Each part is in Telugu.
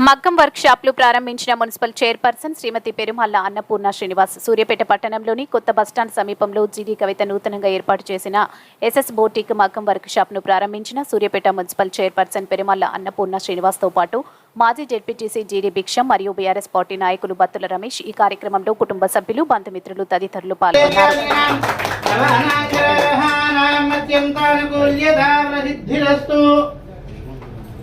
మగ్గం వర్క్ షాప్లు ప్రారంభించిన మున్సిపల్ చైర్పర్సన్ శ్రీమతి పెరుమల్ల అన్నపూర్ణ శ్రీనివాస్ సూర్యాపేట పట్టణంలోని కొత్త బస్టాండ్ సమీపంలో జీడీ కవిత నూతనంగా ఏర్పాటు చేసిన ఎస్ఎస్ బోటిక్ మగ్గం వర్క్ షాప్ను ప్రారంభించిన సూర్యాపేట మున్సిపల్ చైర్పర్సన్ పెరుమల్ల అన్నపూర్ణ శ్రీనివాస్తో పాటు మాజీ జెడ్పీటీసీ జీడీ భిక్షం మరియు బీఆర్ఎస్ పార్టీ నాయకులు బత్తుల రమేష్ ఈ కార్యక్రమంలో కుటుంబ సభ్యులు బంధుమిత్రులు తదితరులు పాల్గొన్నారు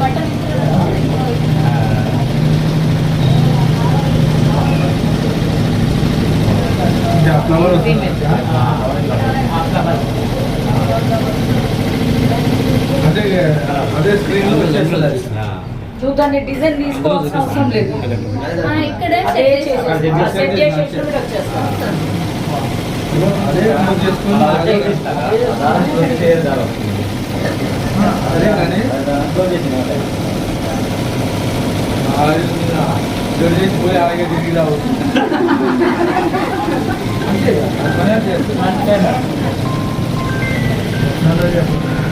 బట్టలు ఫ్లవర్ అదే అదే స్క్రీన్లో వచ్చేస్తుంది. డిజైన్ తీసుకోవాల్సిన అవసరం లేదు. ఇక్కడే సెట్ చేసేసి వచ్చేస్తాం పోయి అలాగే తిరిగి రావచ్చు అంతే అట్లనే చేస్తాం. అట్లనే చేస్తాం.